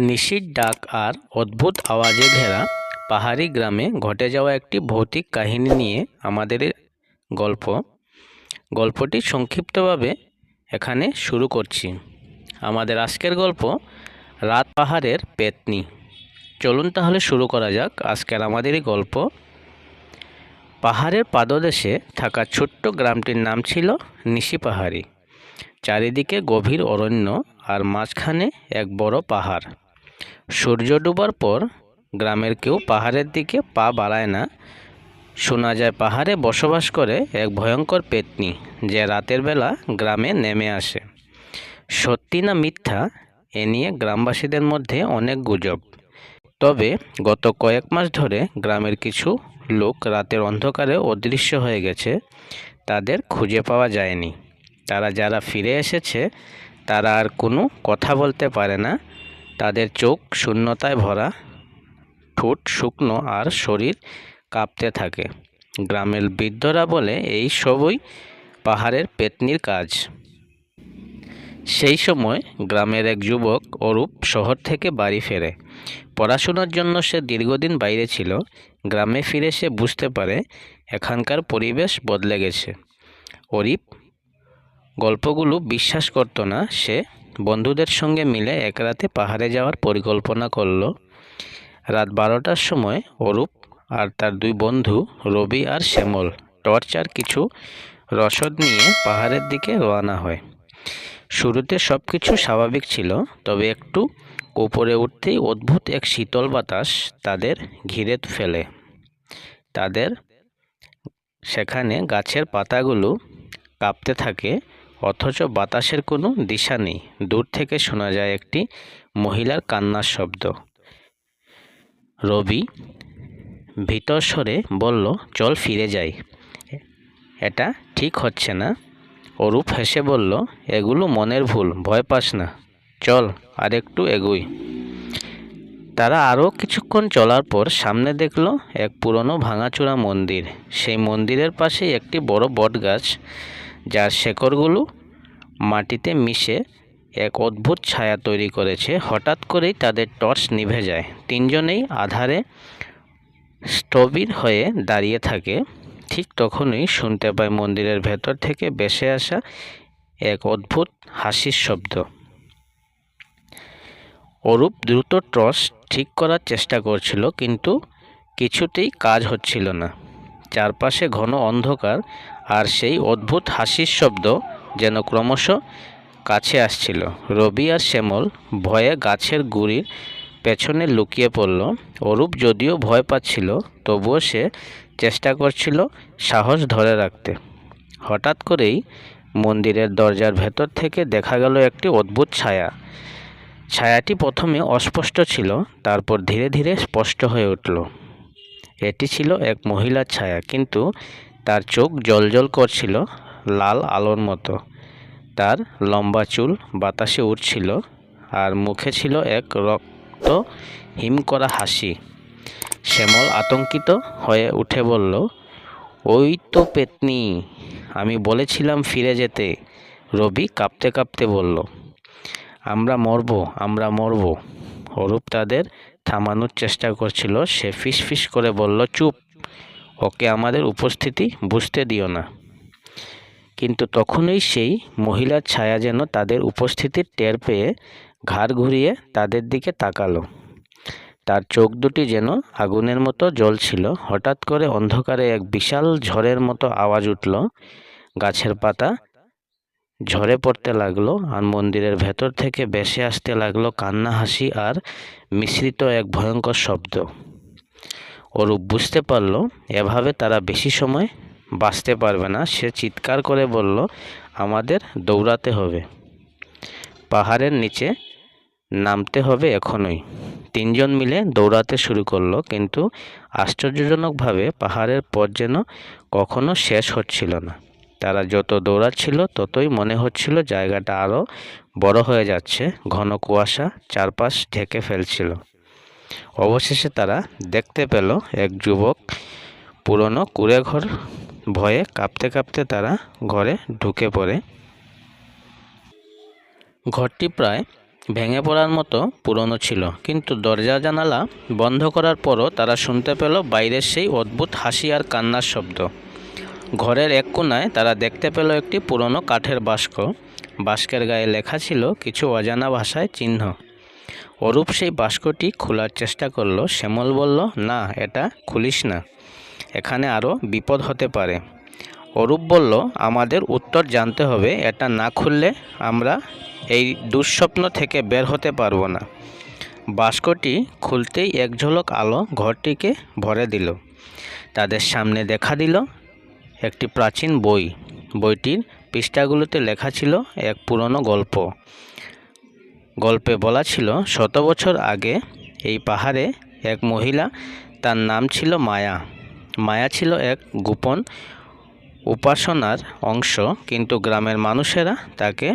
নিশির ডাক আর অদ্ভুত আওয়াজে ঘেরা পাহাড়ি গ্রামে ঘটে যাওয়া একটি ভৌতিক কাহিনী নিয়ে আমাদের গল্প। গল্পটি সংক্ষিপ্তভাবে এখানে শুরু করছি। আমাদের আজকের গল্প, রাত পাহাড়ের পেতনি। চলুন তাহলে শুরু করা যাক আজকের আমাদের এই গল্প। পাহাড়ের পাদদেশে থাকা ছোট্ট গ্রামটির নাম ছিল নিশি পাহাড়ি। চারিদিকে গভীর অরণ্য আর মাঝখানে এক বড় পাহাড়। সূর্য ডুবার পর গ্রামের কেউ পাহাড়ের দিকে পা বাড়ায় না। শোনা যায় পাহাড়ে বসবাস করে এক ভয়ঙ্কর পেতনি যে রাতের বেলা গ্রামে নেমে আসে। সত্যি না মিথ্যা, এ নিয়ে গ্রামবাসীদের মধ্যে অনেক গুজব। তবে গত কয়েক মাস ধরে গ্রামের কিছু লোক রাতের অন্ধকারে অদৃশ্য হয়ে গেছে, তাদের খুঁজে পাওয়া যায়নি। তারা যারা ফিরে এসেছে, তারা আর কোনো কথা বলতে পারে না। তাদের চোখ শূন্যতায় ভরা, ঠোঁট শুকনো আর শরীর কাঁপতে থাকে। গ্রামের বৃদ্ধরা বলে, এই সবই পাহাড়ের পেতনির কাজ। সেই সময় গ্রামের এক যুবক অরূপ শহর থেকে বাড়ি ফেরে। পড়াশোনার জন্য সে দীর্ঘদিন বাইরে ছিল। গ্রামে ফিরে সে বুঝতে পারে, এখানকার পরিবেশ বদলে গেছে। অরিপ গল্পগুলো বিশ্বাস করতো না সে বন্ধুদের সঙ্গে মিলে এক রাতে পাহাড়ে যাওয়ার পরিকল্পনা করল। রাত বারোটার সময় অরূপ আর তার দুই বন্ধু, রবি আর শ্যামল, টর্চ আর কিছু রসদ নিয়ে পাহাড়ের দিকে রওনা হয়। শুরুতে সব কিছু স্বাভাবিক ছিল, তবে একটু উপরে উঠতেই অদ্ভুত এক শীতল বাতাস তাদের ঘিরে ফেলে। তাদের সেখানে গাছের পাতাগুলো কাঁপতে থাকে অথচ বাতাসের কোনো দিশা নেই। দূর থেকে শোনা যায় একটি মহিলার কান্নার শব্দ। রবি ভিতর স্বরে বলল, চল ফিরে যাই। এটা ঠিক হচ্ছে না। অরূপ হেসে বলল, এগুলো মনের ভুল, ভয় পাস না। চল, আর একটু এগুই। তারা আরও কিছুক্ষণ চলার পর সামনে দেখল এক পুরনো ভাঙাচোরা মন্দির। সেই মন্দিরের পাশে একটি বড় বট গাছ যার শেকড়গুলো মাটিতে মিশে এক অদ্ভুত ছায়া তৈরি করেছে। হঠাৎ করেই তাদের টর্চ নিভে যায়। তিনজনেই আধারে স্থবির হয়ে দাঁড়িয়ে থাকে। ঠিক তখনই শুনতে পায় মন্দিরের ভেতর থেকে বেসে আসা এক অদ্ভুত হাসির শব্দ। অরূপ দ্রুত টর্চ ঠিক করার চেষ্টা করছিল, কিন্তু কিছুতেই কাজ হচ্ছিল না। চারপাশে ঘন অন্ধকার আর সেই অদ্ভুত হাসির শব্দ যেন ক্রমশ কাছে আসছিল। রবি আর শ্যামল ভয়ে গাছের গুড়ির পেছনে লুকিয়ে পড়ল। অরূপ যদিও ভয় পাচ্ছিল, তবুও সে চেষ্টা করছিল সাহস ধরে রাখতে। হঠাৎ করেই মন্দিরের দরজার ভেতর থেকে দেখা গেল একটি অদ্ভুত ছায়া। ছায়াটি প্রথমে অস্পষ্ট ছিল, তারপর ধীরে ধীরে স্পষ্ট হয়ে উঠল। এটি ছিল এক মহিলার ছায়া, কিন্তু তার চোখ জলজল করছিল লাল আলোর মতো। তার লম্বা চুল বাতাসে উঠছিল আর মুখে ছিল এক রক্ত হিম করা হাসি। শ্যামল আতঙ্কিত হয়ে উঠে বলল, ওই তো পেতনি, আমি বলেছিলাম ফিরে যেতে। রবি কাঁপতে কাঁপতে বলল, আমরা মরব আমরা মরব। অরূপ তাদের থামানোর চেষ্টা করছিল, সে ফিস ফিস করে বলল, চুপ, ওকে আমাদের উপস্থিতি বুঝতে দিও না। কিন্তু তখনই সেই মহিলার ছায়া যেন তাদের উপস্থিতির টের পেয়ে ঘাড় ঘুরিয়ে তাদের দিকে তাকালো। তার চোখ দুটি যেন আগুনের মতো জ্বলছিল। হঠাৎ করে অন্ধকারে এক বিশাল ঝড়ের মতো আওয়াজ উঠল। গাছের পাতা ঝরে পড়তে লাগল আর মন্দিরের ভেতর থেকে বেসে আসতে লাগল কান্না, হাসি আর মিশ্রিত এক ভয়ঙ্কর শব্দ। অরূপ বুঝতে পারল, এভাবে তারা বেশি সময় বাঁচতে পারবে না। সে চিৎকার করে বলল, আমাদের দৌড়াতে হবে। পাহাড়ের নিচে নামতে হবে এখনই। তিনজন মিলে দৌড়াতে শুরু করল, কিন্তু আশ্চর্যজনকভাবে পাহাড়ের পথ যেন কখনো শেষ হচ্ছিল না। তারা যত দৌড়াচ্ছিল, ততই মনে হচ্ছিল জায়গাটা আরও বড় হয়ে যাচ্ছে। ঘন কুয়াশা চারপাশ ঢেকে ফেলছিল। অবশেষে তারা দেখতে পেল, এক যুবক পুরনো কুড়েঘর ভয়ে কাঁপতে কাঁপতে তারা ঘরে ঢুকে পড়ে। ঘরটি প্রায় ভেঙে পড়ার মতো পুরনো ছিল, কিন্তু দরজা জানালা বন্ধ করার পরও তারা শুনতে পেল বাইরের সেই অদ্ভুত হাসি আর কান্নার শব্দ। ঘরের এক কোণায় তারা দেখতে পেল একটি পুরনো কাঠের বাস্ক। বাস্কের গায়ে লেখা ছিল কিছু অজানা ভাষায় চিহ্ন। অরূপ সেই বাস্কটি খোলার চেষ্টা করল, শ্যামল বলল, না, এটা খুলিস না। এখানে আরও বিপদ হতে পারে। অরূপ বলল, আমাদের উত্তর জানতে হবে, এটা না খুললে আমরা এই দুঃস্বপ্ন থেকে বের হতে পারব না। বাস্কটি খুলতেই এক ঝলক আলো ঘরটিকে ভরে দিল। তাদের সামনে দেখা দিল একটি প্রাচীন বই। বইটির পৃষ্ঠাগুলোতে লেখা ছিল এক পুরনো গল্প। গল্পে বলা ছিল, শত বছর আগে এই পাহাড়ে এক মহিলা, তার নাম ছিল মায়া। মায়া ছিল এক গোপন উপাসনার অংশ, কিন্তু গ্রামের মানুষেরা তাকে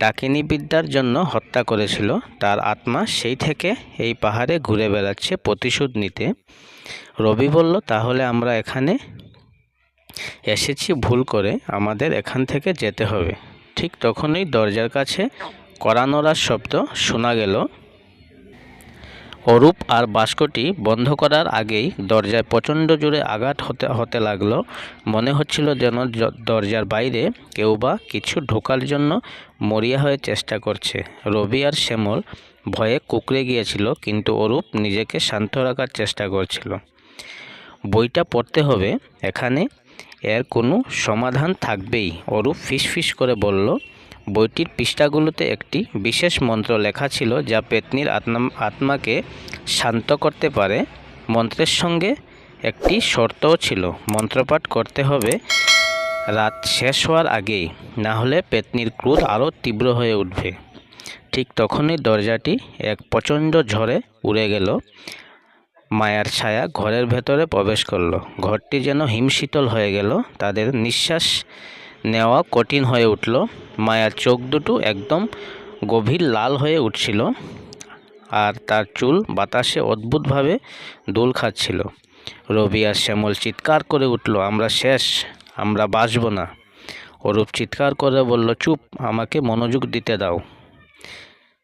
ডাকিনী বিদ্যার জন্য হত্যা করেছিল। তার আত্মা সেই থেকে এই পাহাড়ে ঘুরে বেড়াচ্ছে, প্রতিশোধ নিতে। রবি বলল, তাহলে আমরা এখানে এসেছি, ভুল করে আমাদের এখান থেকে যেতে হবে। ঠিক তখনই দরজার কাছে কড়ানোড়ার শব্দ শোনা গেল। অরূপ আর বাস্কটি বন্ধ করার আগেই দরজায় প্রচণ্ড জোরে আঘাত হতে হতে লাগল। মনে হচ্ছিল যেন দরজার বাইরে কেউ বা কিছু ঢোকার জন্য মরিয়া হয়ে চেষ্টা করছে। রবি আর শ্যামল ভয়ে কুকড়ে গিয়েছিল, কিন্তু অরূপ নিজেকে শান্ত রাখার চেষ্টা করছিল। বইটা পড়তে হবে, এখানে এর কোনো সমাধান থাকবেই, অরূপ ফিসফিস করে বলল। বইটির পৃষ্ঠাগুলোতে একটি বিশেষ মন্ত্র লেখা ছিল যা পেতনির আত্মা, আত্মাকে শান্ত করতে পারে। মন্ত্রের সঙ্গে একটি শর্তও ছিল, মন্ত্রপাঠ করতে হবে রাত শেষ হওয়ার আগেই, না হলে পেতনির ক্রোধ আরও তীব্র হয়ে উঠবে। ঠিক তখনই দরজাটি এক প্রচণ্ড ঝড়ে উড়ে গেল। মায়ার ছায়া ঘরের ভেতরে প্রবেশ করল। ঘরটি যেন হিমশীতল হয়ে গেল, তাদের নিঃশ্বাস নেওয়া কঠিন হয়ে উঠল। মায়ার চোখ দুটো একদম গভীর লাল হয়ে উঠছিল আর তার চুল বাতাসে অদ্ভুতভাবে দোল খাচ্ছিল। রবি আর শ্যামল চিৎকার করে উঠল, আমরা শেষ, আমরা বাঁচব না। অরূপ চিৎকার করে বলল, চুপ, আমাকে মনোযোগ দিতে দাও।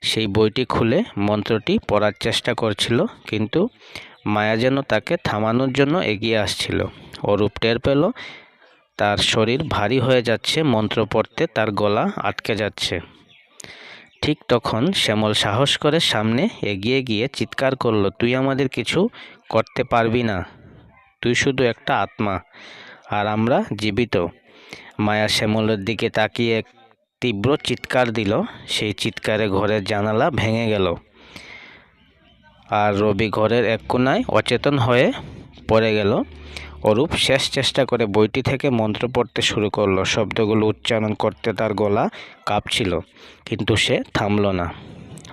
সেই বইটি খুলে মন্ত্রটি পড়ার চেষ্টা করছিল, কিন্তু মায়া যেন তাকে থামানোর জন্য এগিয়ে আসছিল। অরূপ টের পেল তার শরীর ভারী হয়ে যাচ্ছে, মন্ত্র পড়তে তার গলা আটকে যাচ্ছে। ঠিক তখন শ্যামল সাহস করে সামনে এগিয়ে গিয়ে চিৎকার করল, তুই আমাদের কিছু করতে পারবি না। তুই শুধু একটা আত্মা, আর আমরা জীবিত। মায়া শ্যামলের দিকে তাকিয়ে এক তীব্র চিৎকার দিল। সেই চিৎকারে ঘরের জানালা ভেঙে গেল। আর রবি ঘরের এক কোনায় অচেতন হয়ে পড়ে গেল। অরূপ শেষ চেষ্টা করে বইটি থেকে মন্ত্র পড়তে শুরু করল। শব্দগুলো উচ্চারণ করতে তার গলা কাঁপছিল, কিন্তু সে থামল না।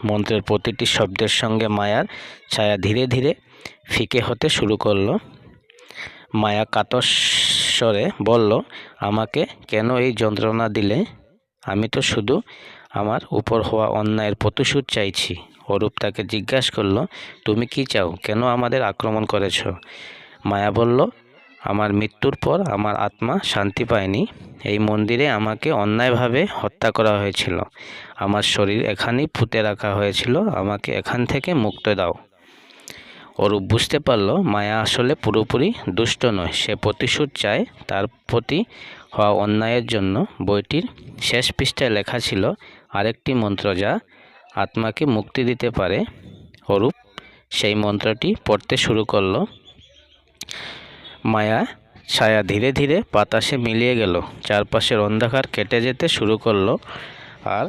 মন্ত্রের প্রতিটি শব্দের সঙ্গে মায়ার ছায়া ধীরে ধীরে ফিকে হতে শুরু করল। মায়া কাতস্বরে বলল, আমাকে কেন এই যন্ত্রণা দিলে? আমি তো শুধু আমার উপর হওয়া অন্যায়ের প্রতিশোধ চাইছি। অরূপ তাকে জিজ্ঞাসা করল, তুমি কি চাও? কেন আমাদের আক্রমণ করেছ? মায়া বলল আমার মৃত্যুর পর আমার আত্মা শান্তি পায়নি। এই মন্দিরে আমাকে অন্যায়ভাবে হত্যা করা হয়েছিল। আমার শরীর এখানেই পুঁতে রাখা হয়েছিল। আমাকে এখান থেকে মুক্ত দাও। অরূপ বুঝতে পারল, মায়া আসলে পুরোপুরি দুষ্ট নয়। সে প্রতিশোধ চায়, তার প্রতি হওয়া অন্যায়ের জন্য। বইটির শেষ পৃষ্ঠায় লেখা ছিল, আরেকটি মন্ত্র যা আত্মাকে মুক্তি দিতে পারে। অরূপ সেই মন্ত্রটি পড়তে শুরু করল। মায়া, ছায়া ধীরে ধীরে বাতাসে মিলিয়ে গেল। চারপাশের অন্ধকার কেটে যেতে শুরু করল। আর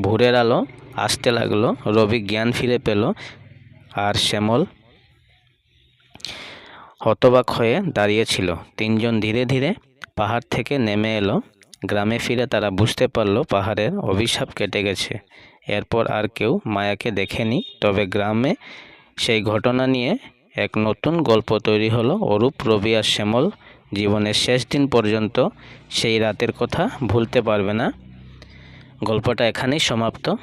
ভোরের আলো আসতে লাগল, রবি জ্ঞান ফিরে পেল। আর শ্যামল হতবাক হয়ে দাঁড়িয়েছিল তিনজন ধীরে ধীরে পাহাড় থেকে নেমে এলো। গ্রামে ফিরে তারা বুঝতে পারল পাহাড়ের অভিশাপ কেটে গেছে। এরপর আর কেউ মায়াকে দেখেনি। তবে গ্রামে সেই ঘটনা নিয়ে এক নতুন গল্প তৈরি হলো অরূপ, রবি আর শ্যামল। জীবনের শেষ দিন পর্যন্ত সেই রাতের কথা ভুলতে পারবে না। গল্পটা এখানেই সমাপ্ত।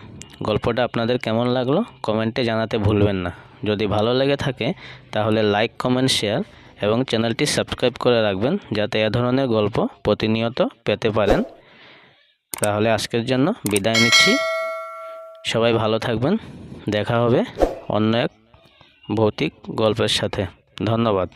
গল্পটা আপনাদের কেমন লাগল কমেন্টে জানাতে ভুলবেন না। যদি ভালো লেগে থাকে, তাহলে লাইক, কমেন্ট, শেয়ার এবং চ্যানেলটি সাবস্ক্রাইব করে রাখবেন যাতে এ ধরনের গল্প প্রতিনিয়ত পেতে পারেন। তাহলে আজকের জন্য বিদায় নিচ্ছি। সবাই ভালো থাকবেন। দেখা হবে অন্য এক ভৌতিক গল্পের সাথে। ধন্যবাদ।